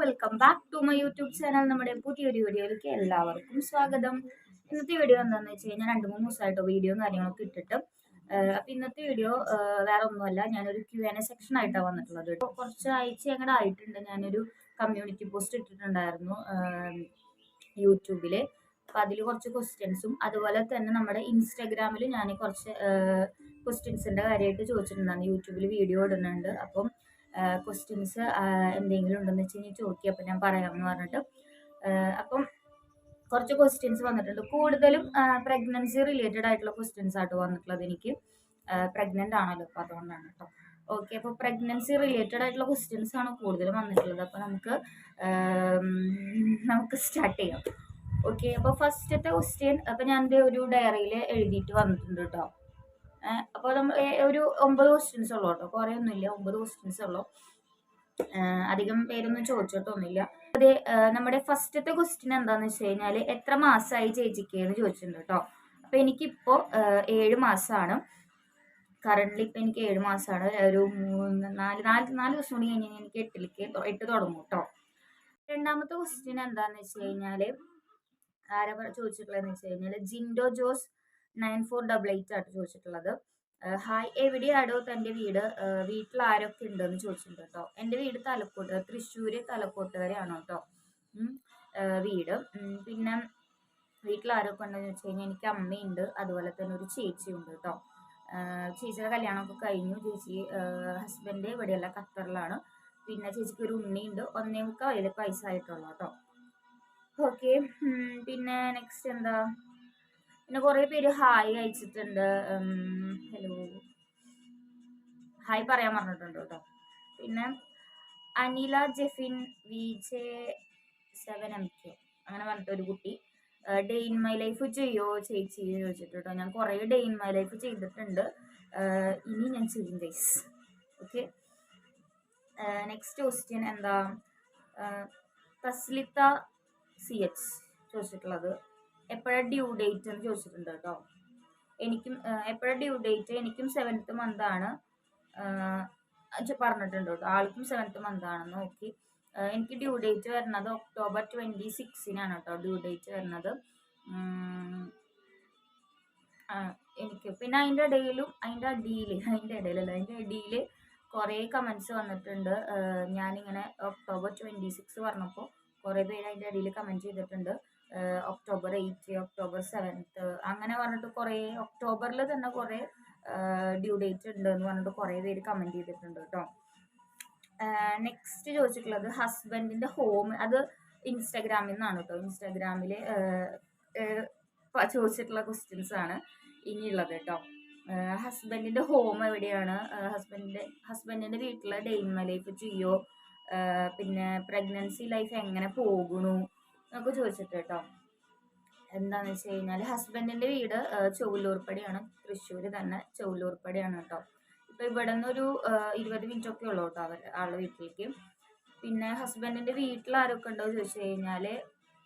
Welcome back to my YouTube channel നമ്മുടെ പുതിയൊരു വീഡിയോയിലേക്ക് എല്ലാവർക്കും സ്വാഗതം. ഇന്നത്തെ വീഡിയോ എന്താണെന്ന് വെച്ച് കഴിഞ്ഞാൽ രണ്ട് മൂന്ന് ദിവസമായിട്ട് വീഡിയോയും കാര്യങ്ങളൊക്കെ ഇട്ടിട്ട് അപ്പം ഇന്നത്തെ വീഡിയോ വേറെ ഒന്നുമല്ല. ഞാനൊരു ക്യു എൻ എ സെക്ഷൻ ആയിട്ടാണ് വന്നിട്ടുള്ളത് കുറച്ച് ആഴ്ച അങ്ങോട്ട് ആയിട്ടുണ്ട്. ഞാനൊരു കമ്മ്യൂണിറ്റി പോസ്റ്റ് ഇട്ടിട്ടുണ്ടായിരുന്നു യൂട്യൂബിൽ അപ്പം അതിൽ കുറച്ച് ക്വസ്റ്റ്യൻസും അതുപോലെ തന്നെ നമ്മുടെ ഇൻസ്റ്റാഗ്രാമിൽ ഞാൻ കുറച്ച് ക്വസ്റ്റ്യൻസിന്റെ കാര്യമായിട്ട് ചോദിച്ചിട്ടുണ്ടായിരുന്നു. യൂട്യൂബിൽ വീഡിയോ ഇടുന്നുണ്ട്. അപ്പം ക്വസ്റ്റ്യൻസ് എന്തെങ്കിലും ഉണ്ടെന്ന് വെച്ച് കഴിഞ്ഞാൽ ചോദിക്കുക അപ്പം ഞാൻ പറയാമെന്ന് പറഞ്ഞിട്ട്. അപ്പം കുറച്ച് ക്വസ്റ്റ്യൻസ് വന്നിട്ടുണ്ട്. കൂടുതലും പ്രഗ്നൻസി റിലേറ്റഡ് ആയിട്ടുള്ള ക്വസ്റ്റ്യൻസ് ആയിട്ട് വന്നിട്ടുള്ളത് എനിക്ക്. പ്രഗ്നന്റ് ആണല്ലോ അപ്പോൾ അതുകൊണ്ടാണ് കേട്ടോ. ഓക്കെ അപ്പോൾ പ്രഗ്നൻസി റിലേറ്റഡ് ആയിട്ടുള്ള ക്വസ്റ്റ്യൻസ് ആണ് കൂടുതലും വന്നിട്ടുള്ളത്. അപ്പോൾ നമുക്ക് നമുക്ക് സ്റ്റാർട്ട് ചെയ്യാം. ഓക്കെ അപ്പോൾ ഫസ്റ്റത്തെ ക്വസ്റ്റ്യൻ അപ്പോൾ ഞാൻ ഒരു ഡയറിയിൽ എഴുതിയിട്ട് വന്നിട്ടുണ്ട് കേട്ടോ. അപ്പോൾ നമ്മൾ ഒരു ഒമ്പത് ക്വസ്റ്റ്യൻസ് ഉള്ളൂ കേട്ടോ. കുറേ ഒന്നുമില്ല ഒമ്പത് ക്വസ്റ്റ്യൻസ് ഉള്ളൂ. അധികം പേരൊന്നും ചോദിച്ചിട്ടൊന്നുമില്ല അതെ നമ്മുടെ ഫസ്റ്റത്തെ ക്വസ്റ്റ്യൻ എന്താണെന്ന് വെച്ച് കഴിഞ്ഞാൽ എത്ര മാസമായി ചേച്ചിക്ക് എന്ന് ചോദിച്ചിട്ടുണ്ട് കേട്ടോ. അപ്പോൾ എനിക്കിപ്പോൾ ഏഴ് മാസമാണ് കറണ്ട്ലി ഇപ്പം എനിക്ക് ഏഴ് മാസമാണ് ഒരു മൂന്ന് നാല് നാല് നാല് ദിവസം കൂടി കഴിഞ്ഞ് കഴിഞ്ഞാൽ എനിക്ക് എട്ടിലേക്ക് എട്ട് തുടങ്ങും കേട്ടോ. രണ്ടാമത്തെ ക്വസ്റ്റ്യൻ എന്താണെന്ന് വെച്ച് കഴിഞ്ഞാൽ ആരാ ചോദിച്ചിട്ടുള്ളതെന്ന് വെച്ച് കഴിഞ്ഞാൽ Jinto Jose nine four double eight ആയിട്ട് ചോദിച്ചിട്ടുള്ളത്. ഹായ് എവിടെയാടോ തന്റെ വീട്? വീട്ടിൽ ആരൊക്കെ ഉണ്ടെന്ന് ചോദിച്ചിട്ടുണ്ട് കേട്ടോ എന്റെ വീട് തലക്കോട്ട് തൃശ്ശൂര് തലക്കോട്ട് വരെയാണ് കേട്ടോ വീട്. പിന്നെ വീട്ടിൽ ആരൊക്കെ ഉണ്ടെന്ന് വെച്ച് കഴിഞ്ഞാൽ എനിക്ക് അമ്മയുണ്ട് അതുപോലെ തന്നെ ഒരു ചേച്ചിയുണ്ട് കേട്ടോ ചേച്ചിയുടെ കല്യാണമൊക്കെ കഴിഞ്ഞു. ചേച്ചി ഹസ്ബൻഡ് ഇവിടെയല്ല ഖത്തറിലാണ്. പിന്നെ ചേച്ചിക്ക് ഒരു ഉണ്ണിയുണ്ട്. ഒന്നേ മുക്കാൽ പൈസ വയസ്സായിട്ടുള്ളൂ കേട്ടോ ഓക്കെ പിന്നെ നെക്സ്റ്റ് എന്താ? പിന്നെ കുറേ പേര് ഹായ് അയച്ചിട്ടുണ്ട്. ഹലോ ഹായ് പറയാൻ പറഞ്ഞിട്ടുണ്ട് കേട്ടോ. പിന്നെ Anila Jefin V J seven M K അങ്ങനെ പറഞ്ഞിട്ട് ഒരു കുട്ടി. ഡേ ഇൻ മൈ ലൈഫ് ചെയ്യോ ചേച്ചി ചോദിച്ചിട്ട് കേട്ടോ. ഞാൻ കുറേ ഡേ ഇൻ മൈ ലൈഫ് ചെയ്തിട്ടുണ്ട്. ഇനി ഞാൻ ചെയ്യും ഗൈസ് ഓക്കെ നെക്സ്റ്റ് ക്വസ്റ്റ്യൻ എന്താ? തസ്ലിത്ത സി എച്ച് ചോദിച്ചിട്ടുള്ളത്. എപ്പോഴാണ് ഡ്യൂ ഡേറ്റ് എന്ന് ചോദിച്ചിട്ടുണ്ട് കേട്ടോ. എനിക്കും എപ്പോഴാണ് ഡ്യൂ ഡേറ്റ് എനിക്കും സെവൻത്ത് മന്ത് ആണ്. പറഞ്ഞിട്ടുണ്ട് കേട്ടോ. ആൾക്കും സെവൻത്ത് മന്ത് ആണെന്ന് നോക്കി. എനിക്ക് ഡ്യൂ ഡേറ്റ് വരുന്നത് ഒക്ടോബർ ട്വന്റി സിക്സിനാണ് കേട്ടോ ഡ്യൂ ഡേറ്റ് വരുന്നത്. എനിക്ക് പിന്നെ അതിന്റെ ഇടയിലും അതിന്റെ അടിയിൽ അതിന്റെ ഇടയിലല്ല അതിന്റെ അടിയിൽ കുറേ കമൻസ് വന്നിട്ടുണ്ട്. ഞാനിങ്ങനെ ഒക്ടോബർ ട്വന്റി സിക്സ് പറഞ്ഞപ്പോൾ കുറേ പേര് അതിന്റെ അടിയിൽ കമന്റ് ചെയ്തിട്ടുണ്ട്. ഒക്ടോബർ എയ്റ്റ് ഒക്ടോബർ സെവൻത്ത് അങ്ങനെ പറഞ്ഞിട്ട് കുറേ ഒക്ടോബറിൽ തന്നെ കുറേ ഡ്യൂ ഡേറ്റ് ഉണ്ട് എന്ന് പറഞ്ഞിട്ട് കുറേ പേര് കമന്റ് ചെയ്തിട്ടുണ്ട് കേട്ടോ നെക്സ്റ്റ് ചോദിച്ചിട്ടുള്ളത് ഹസ്ബൻഡിന്റെ ഹോം അത് ഇൻസ്റ്റാഗ്രാമിൽ നിന്നാണ് കേട്ടോ ഇൻസ്റ്റാഗ്രാമിൽ ചോദിച്ചിട്ടുള്ള ക്വസ്റ്റ്യൻസ് ആണ് ഇനിയുള്ളത് കേട്ടോ ഹസ്ബൻഡിന്റെ ഹോം എവിടെയാണ്? ഹസ്ബൻഡിന്റെ ഹസ്ബൻഡിന്റെ വീട്ടിലെ ഡെയിൻമ ലൈഫ് ചെയ്യോ പിന്നെ പ്രഗ്നൻസി ലൈഫ് എങ്ങനെ പോകണു എന്നൊക്കെ ചോദിച്ചിട്ട് കേട്ടോ എന്താണെന്ന് വെച്ച് കഴിഞ്ഞാൽ ഹസ്ബൻഡിന്റെ വീട് ചൊവ്വല്ലൂർപ്പടിയാണ് തൃശ്ശൂർ തന്നെ ചൊവ്വല്ലൂർപ്പടിയാണ് കേട്ടോ ഇപ്പോൾ ഇവിടെ നിന്നൊരു ഇരുപത് മിനിറ്റ് ഒക്കെ ഉള്ളൂ കേട്ടോ അവർ ആളുടെ വീട്ടിലേക്ക്. പിന്നെ ഹസ്ബൻഡിന്റെ വീട്ടിൽ ആരൊക്കെ ഉണ്ടോ ചോദിച്ചു കഴിഞ്ഞാൽ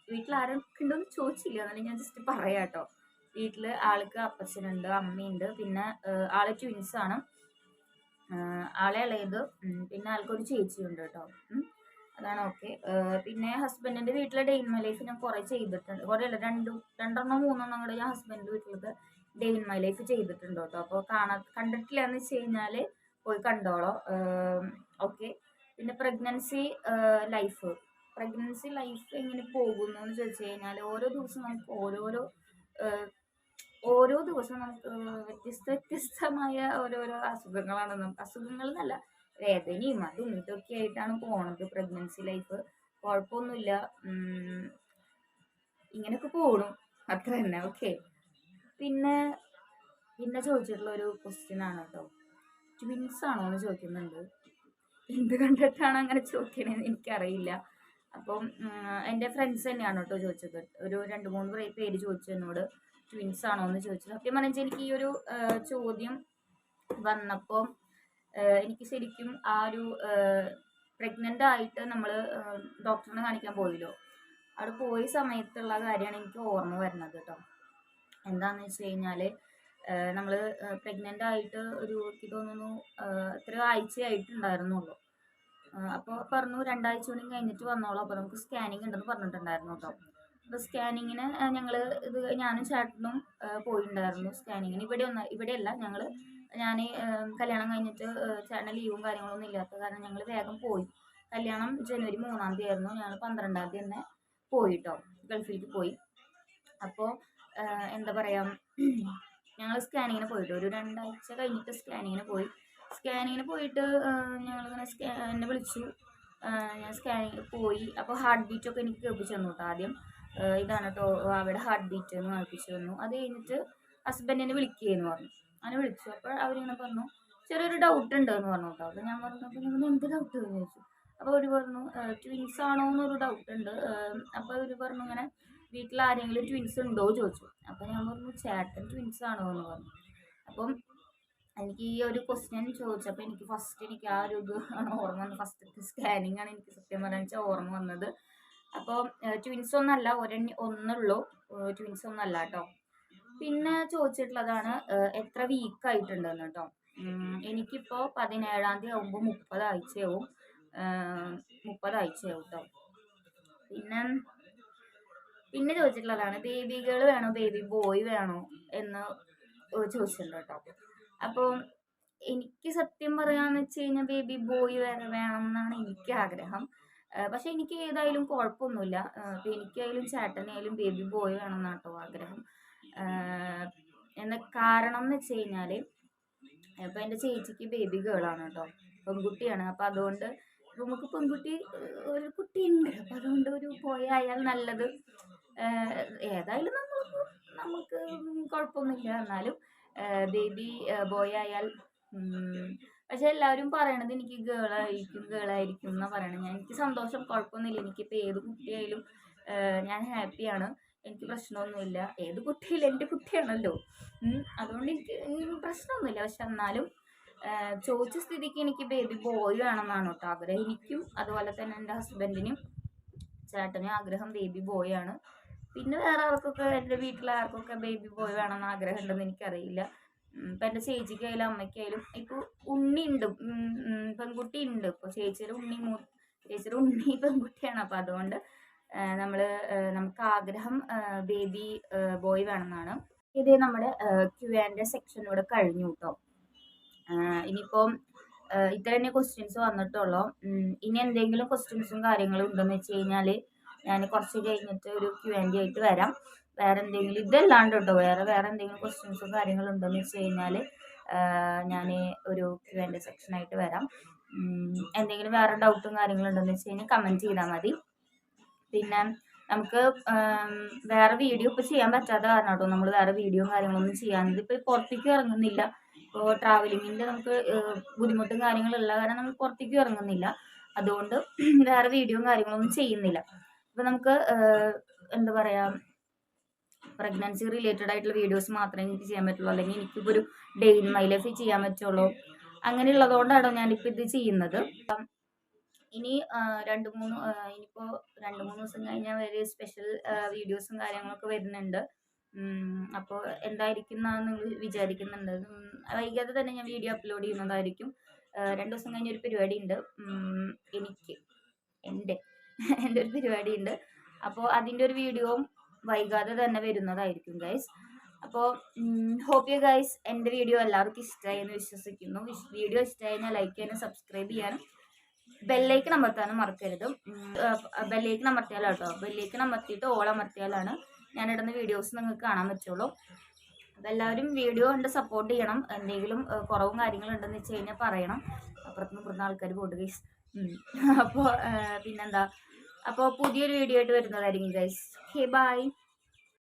വീട്ടിൽ ആരൊക്കെ ഉണ്ടോ എന്ന് ചോദിച്ചില്ല. എന്നാലും ഞാൻ ജസ്റ്റ് പറയാം കേട്ടോ വീട്ടിൽ ആൾക്ക് അപ്പച്ചനുണ്ട് അമ്മയുണ്ട്. പിന്നെ ആൾ ട്വിൻസാണ് ആളെ ഇളയത് പിന്നെ ആൾക്കൊരു ചേച്ചിയുണ്ട് കേട്ടോ അതാണ് ഓക്കെ. പിന്നെ ഹസ്ബൻഡിന്റെ വീട്ടിലെ ഡെയിൻ മൈ ലൈഫ് ഞാൻ കുറേ ചെയ്തിട്ടുണ്ട്. കുറേ അല്ല രണ്ടും രണ്ടെണ്ണം മൂന്നെണ്ണം കൂടെ ഞാൻ ഹസ്ബൻഡിന്റെ വീട്ടിലത്തെ ഡെയിൻ മൈ ലൈഫ് ചെയ്തിട്ടുണ്ട് കേട്ടോ അപ്പോൾ കാണാ കണ്ടിട്ടില്ല എന്ന് വെച്ച് കഴിഞ്ഞാൽ പോയി കണ്ടോളോ. ഓക്കെ. പിന്നെ പ്രഗ്നൻസി ലൈഫ്. പ്രഗ്നൻസി ലൈഫ് എങ്ങനെ പോകുന്നു എന്ന് ചോദിച്ചു കഴിഞ്ഞാൽ ഓരോ ദിവസം നമുക്ക് ഓരോരോ ഓരോ ദിവസം നമുക്ക് വ്യത്യസ്ത വ്യത്യസ്തമായ ഓരോരോ അസുഖങ്ങളാണ്. നമുക്ക് അസുഖങ്ങൾ എന്നല്ല വേദനയും അതും ഇതൊക്കെ ആയിട്ടാണ് പോണത് പ്രഗ്നൻസി ലൈഫ് കുഴപ്പമൊന്നുമില്ല ഇങ്ങനെയൊക്കെ പോകണം അത്ര തന്നെ. ഓക്കെ പിന്നെ പിന്നെ ചോദിച്ചിട്ടുള്ള ഒരു ക്വസ്റ്റ്യൻ ആണ് കേട്ടോ ട്വിൻസ് ആണോ എന്ന് ചോദിക്കുന്നുണ്ട്. എന്ത് കണ്ടിട്ടാണ് അങ്ങനെ ചോദിക്കണേ ചോദിക്കണേന്ന് എനിക്കറിയില്ല. അപ്പം എന്റെ ഫ്രണ്ട്സ് തന്നെയാണ് കേട്ടോ ചോദിച്ചത്. ഒരു രണ്ട് മൂന്ന് പേര് ചോദിച്ചു എന്നോട്. ട്വിൻസ് ആണോ എന്ന് ചോദിച്ചത്. സത്യം പറഞ്ഞാൽ എനിക്ക് ഈ ഒരു ചോദ്യം വന്നപ്പോൾ എനിക്ക് ശരിക്കും ആ ഒരു പ്രഗ്നന്റ് ആയിട്ട് നമ്മൾ ഡോക്ടറിനെ കാണിക്കാൻ പോയില്ലോ. അവിടെ പോയ സമയത്തുള്ള കാര്യമാണ് എനിക്ക് ഓർമ്മ വരുന്നത് കേട്ടോ എന്താണെന്ന് വെച്ച് കഴിഞ്ഞാൽ നമ്മൾ പ്രഗ്നന്റ് ആയിട്ട് ഒരു എനിക്ക് തോന്നുന്നു എത്ര ആഴ്ചയായിട്ടുണ്ടായിരുന്നുള്ളൂ. അപ്പോൾ പറഞ്ഞു രണ്ടാഴ്ച കൂടി കഴിഞ്ഞിട്ട് വന്നോളൂ. അപ്പോൾ നമുക്ക് സ്കാനിങ് ഉണ്ടെന്ന് പറഞ്ഞിട്ടുണ്ടായിരുന്നു കേട്ടോ അപ്പോൾ സ്കാനിങ്ങിന് ഞങ്ങൾ ഇത് ഞാനും ചേട്ടനും പോയിട്ടുണ്ടായിരുന്നു സ്കാനിങ്ങിന് ഇവിടെ ഒന്ന് ഇവിടെയല്ല ഞങ്ങൾ ഞാൻ കല്യാണം കഴിഞ്ഞിട്ട് ചേട്ടന് ലീവും കാര്യങ്ങളൊന്നും ഇല്ലാത്ത കാരണം ഞങ്ങൾ വേഗം പോയി. കല്യാണം ജനുവരി മൂന്നാം തീയതി ആയിരുന്നു. ഞങ്ങൾ പന്ത്രണ്ടാം തീയതി തന്നെ പോയി കേട്ടോ ഗൾഫിലേക്ക് പോയി. അപ്പോൾ എന്താ പറയുക ഞങ്ങൾ സ്കാനിങ്ങിന് പോയിട്ട് ഒരു രണ്ടാഴ്ച കഴിഞ്ഞിട്ട് സ്കാനിങ്ങിന് പോയി. സ്കാനിങ്ങിന് പോയിട്ട് ഞങ്ങളിങ്ങനെ സ്കാ എന്നെ വിളിച്ചു. ഞാൻ സ്കാനിങ്ങിന് പോയി. അപ്പോൾ ഹാർട്ട് ബീറ്റ് ഒക്കെ എനിക്ക് കേൾപ്പിച്ചു തന്നു കേട്ടോ ആദ്യം. ഇതാണ് കേട്ടോ അവിടെ ഹാർട്ട് ബീറ്റ് എന്ന് കേൾപ്പിച്ചു തന്നു. അത് കഴിഞ്ഞിട്ട് ഹസ്ബൻഡിനെ വിളിക്കുകയെന്ന് പറഞ്ഞു. അങ്ങനെ വിളിച്ചു. അപ്പോൾ അവരിങ്ങനെ പറഞ്ഞു ചെറിയൊരു ഡൗട്ട് ഉണ്ട് എന്ന് പറഞ്ഞു കേട്ടോ. അപ്പോൾ ഞാൻ പറഞ്ഞു അപ്പോൾ നിങ്ങൾ എന്ത് ഡൗട്ട് എന്ന് ചോദിച്ചു? അപ്പോൾ അവർ പറഞ്ഞു ട്വിൻസ് ആണോ എന്നൊരു ഡൗട്ട് ഉണ്ട്. അപ്പോൾ അവർ പറഞ്ഞു ഇങ്ങനെ വീട്ടിൽ ആരെങ്കിലും ട്വിൻസ് ഉണ്ടോ? ചോദിച്ചു. അപ്പോൾ ഞാൻ പറഞ്ഞു ചേട്ടൻ ട്വിൻസ് ആണോ? എന്ന് പറഞ്ഞു. അപ്പം എനിക്ക് ഈ ഒരു ക്വസ്റ്റ്യൻ ചോദിച്ചപ്പോൾ എനിക്ക് ഫസ്റ്റ് എനിക്ക് ആ ഒരു ഇത് ആണ് ഓർമ്മ വന്നത്. ഫസ്റ്റത്തെ സ്കാനിങ് ആണ് എനിക്ക് സത്യം പറയാൻ വെച്ചാൽ ഓർമ്മ വന്നത്. അപ്പോൾ ട്വിൻസ് ഒന്നല്ല ഒരെണ്ണ ഒന്നുള്ളൂ. ട്വിൻസ് ഒന്നല്ല കേട്ടോ. പിന്നെ ചോദിച്ചിട്ടുള്ളതാണ് എത്ര വീക്ക് ആയിട്ടുണ്ടെന്ന് കേട്ടോ എനിക്കിപ്പോ പതിനേഴാം തീയതി ആകുമ്പോൾ മുപ്പത് ആഴ്ചയാവും മുപ്പത് ആഴ്ചയാവും കേട്ടോ പിന്നെ പിന്നെ ചോദിച്ചിട്ടുള്ളതാണ് ബേബി ഗേൾ വേണോ ബേബി ബോയ് വേണോ എന്ന് ചോദിച്ചിട്ടുണ്ട് കേട്ടോ അപ്പോൾ എനിക്ക് സത്യം പറയാന്ന് വെച്ച് കഴിഞ്ഞാൽ ബേബി ബോയ് വേറെ വേണം എന്നാണ് എനിക്ക് ആഗ്രഹം. പക്ഷെ എനിക്ക് ഏതായാലും കുഴപ്പമൊന്നുമില്ല. എനിക്കായാലും ചേട്ടനായാലും ബേബി ബോയ് വേണം എന്നാണ് ആഗ്രഹം. ആ, എന്താ കാരണം എന്ന് വെച്ച് കഴിഞ്ഞാൽ ഇപ്പം എന്റെ ചേച്ചിക്ക് ബേബി ഗേളാണ് കേട്ടോ. പെൺകുട്ടിയാണ്. അപ്പം അതുകൊണ്ട് നമുക്ക് പെൺകുട്ടി ഒരു കുട്ടിയുണ്ട് അപ്പം അതുകൊണ്ട് ഒരു ബോയ് ആയാൽ നല്ലത്. ഏതായാലും നമ്മൾ നമുക്ക് കുഴപ്പമൊന്നുമില്ല. എന്നാലും ബേബി ബോയ് ആയാൽ പക്ഷെ എല്ലാവരും പറയണത് എനിക്ക് ഗേളായിരിക്കും ഗേളായിരിക്കും എന്നാണ് പറയണത്. ഞാൻ എനിക്ക് സന്തോഷം കുഴപ്പമൊന്നുമില്ല. എനിക്കിപ്പോൾ ഏത് കുട്ടിയായാലും ഞാൻ ഹാപ്പിയാണ് എനിക്ക് പ്രശ്നമൊന്നുമില്ല. ഏത് കുട്ടിയിലും എന്റെ കുട്ടിയാണല്ലോ. അതുകൊണ്ട് എനിക്ക് പ്രശ്നമൊന്നുമില്ല. പക്ഷെ എന്നാലും ചോദിച്ച സ്ഥിതിക്ക് എനിക്ക് ബേബി ബോയ് വേണമെന്നാണ് കേട്ടോ ആഗ്രഹം. എനിക്കും അതുപോലെ തന്നെ എന്റെ ഹസ്ബൻഡിനും ചേട്ടനും ആഗ്രഹം ബേബി ബോയ് ആണ്. പിന്നെ വേറെ ആർക്കൊക്കെ എന്റെ വീട്ടിലെ ആർക്കൊക്കെ ബേബി ബോയ് വേണമെന്ന് ആഗ്രഹം ഉണ്ടെന്ന് എനിക്കറിയില്ല ഇപ്പം എന്റെ ചേച്ചിക്കായാലും അമ്മയ്ക്കായാലും ഇപ്പോൾ ഉണ്ണി ഉണ്ട്. പെൺകുട്ടി ഉണ്ട്. ഇപ്പോൾ ചേച്ചിയുടെ ഉണ്ണി ചേച്ചിയുടെ ഉണ്ണി പെൺകുട്ടിയാണ്. അപ്പോൾ അതുകൊണ്ട് നമ്മൾ നമുക്ക് ആഗ്രഹം ബേബി ബോയ് വേണമെന്നാണ്. ഇത് നമ്മുടെ ക്യു ആൻഡ് സെക്ഷനോട് കഴിഞ്ഞു കേട്ടോ ഇനിയിപ്പം ഇത്ര തന്നെ ക്വസ്റ്റ്യൻസ് വന്നിട്ടുള്ളൂ. ഇനി എന്തെങ്കിലും ക്വസ്റ്റ്യൻസും കാര്യങ്ങളും ഉണ്ടെന്ന് വെച്ച് കഴിഞ്ഞാൽ ഞാൻ കുറച്ച് കഴിഞ്ഞിട്ട് ഒരു ക്യു ആൻഡ് ആയിട്ട് വരാം. വേറെ എന്തെങ്കിലും ഇതല്ലാണ്ട് കേട്ടോ വേറെ വേറെ എന്തെങ്കിലും ക്വസ്റ്റ്യൻസും കാര്യങ്ങളും ഉണ്ടെന്ന് വെച്ച് കഴിഞ്ഞാൽ ഞാൻ ഒരു ക്യു ആൻഡ് സെക്ഷനായിട്ട് വരാം. എന്തെങ്കിലും വേറെ ഡൗട്ടും കാര്യങ്ങളും ഉണ്ടെന്ന് വെച്ച് കഴിഞ്ഞാൽ കമന്റ് ചെയ്താൽ മതി. പിന്നെ നമുക്ക് വേറെ വീഡിയോ ഇപ്പോൾ ചെയ്യാൻ പറ്റാത്ത കാരണം കേട്ടോ നമ്മൾ വേറെ വീഡിയോ കാര്യങ്ങളൊന്നും ചെയ്യാൻ ഇപ്പൊ പുറത്തേക്ക് ഇറങ്ങുന്നില്ല. ഇപ്പോൾ ട്രാവലിങ്ങിന്റെ നമുക്ക് ബുദ്ധിമുട്ടും കാര്യങ്ങളുള്ള കാരണം നമ്മൾ പുറത്തേക്ക് ഇറങ്ങുന്നില്ല. അതുകൊണ്ട് വേറെ വീഡിയോ കാര്യങ്ങളൊന്നും ചെയ്യുന്നില്ല. അപ്പോൾ നമുക്ക് എന്താ പറയുക പ്രഗ്നൻസി റിലേറ്റഡ് ആയിട്ടുള്ള വീഡിയോസ് മാത്രമേ എനിക്ക് ചെയ്യാൻ പറ്റുള്ളൂ. അല്ലെങ്കിൽ എനിക്കിപ്പോൾ ഒരു ഡേ ഇൻ മൈ ലൈഫ് ചെയ്യാൻ പറ്റുള്ളൂ. അങ്ങനെയുള്ളതുകൊണ്ടാണ് ഞാനിപ്പോൾ ഇത് ചെയ്യുന്നത്. ഇനി രണ്ട് മൂന്ന് ഇനിയിപ്പോ രണ്ട് മൂന്ന് ദിവസം കഴിഞ്ഞാൽ വരെ സ്പെഷ്യൽ വീഡിയോസും കാര്യങ്ങളൊക്കെ വരുന്നുണ്ട്. അപ്പോൾ എന്തായിരിക്കും നിങ്ങൾ വിചാരിക്കുന്നുണ്ട്. വൈകാതെ തന്നെ ഞാൻ വീഡിയോ അപ്ലോഡ് ചെയ്യുന്നതായിരിക്കും. രണ്ട് ദിവസം കഴിഞ്ഞ ഒരു പരിപാടി ഉണ്ട് എനിക്ക് എന്റെ എന്റെ ഒരു പരിപാടി ഉണ്ട് അപ്പോൾ അതിന്റെ ഒരു വീഡിയോയും വൈകാതെ തന്നെ വരുന്നതായിരിക്കും ഗൈസ് അപ്പോൾ ഹോപ്പ് യു ഗൈസ് എന്റെ വീഡിയോ എല്ലാവർക്കും ഇഷ്ടമായി എന്ന് വിശ്വസിക്കുന്നു. വീഡിയോ ഇഷ്ടമായി ഞാൻ ലൈക്ക് ചെയ്യാനും സബ്സ്ക്രൈബ് ചെയ്യാനും. ബെല്ലൈക്കൺ അമർത്താനും മറക്കരുത്. ബെല്ലേക്ക് അമർത്തിയാലോ കേട്ടോ. ബെല്ലേക്ക് അമർത്തിയിട്ട് ഓൾ അമർത്തിയാലാണ് ഇടുന്ന വീഡിയോസ് നിങ്ങൾക്ക് കാണാൻ പറ്റുള്ളൂ. അപ്പോൾ എല്ലാവരും വീഡിയോ കണ്ട് സപ്പോർട്ട് ചെയ്യണം. എന്തെങ്കിലും കുറവും കാര്യങ്ങളും ഉണ്ടെന്ന് വെച്ച് കഴിഞ്ഞാൽ പറയണം. അപ്പുറത്തുനിന്ന് ഇവിടുന്ന് ആൾക്കാർ പോട്ട് ഗൈസ് അപ്പോൾ പിന്നെന്താ? അപ്പോൾ പുതിയൊരു വീഡിയോ ആയിട്ട് വരുന്നതായിരിക്കും ഗൈസ് ഹേ ബൈ